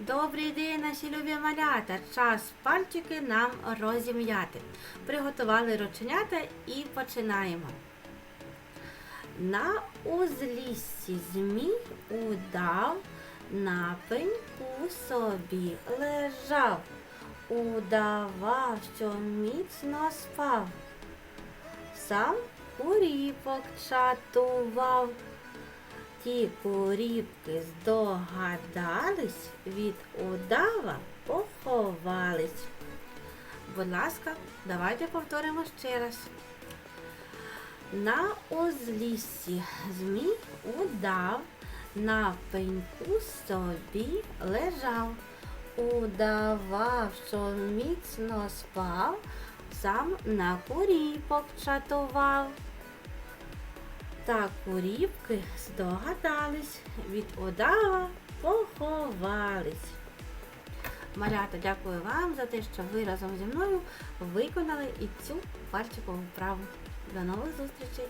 день, наші любі малята! Час пальчики нам розім'яти. Приготували рученята і починаємо. На узліссі змій удав, на пеньку собі лежав, удавав, що міцно спав. Сам куріпок чатував. Ті куріпки здогадались, від удава поховались. Будь ласка, давайте повторимо ще раз. На узліссі змій удав, на пеньку собі лежав, удавав, що міцно спав, сам на куріпок чатував. Та курівки здогадались, від одава поховались. Малята, дякую вам за те, що ви разом зі мною виконали і цю пальчикову вправу. До нових зустрічей!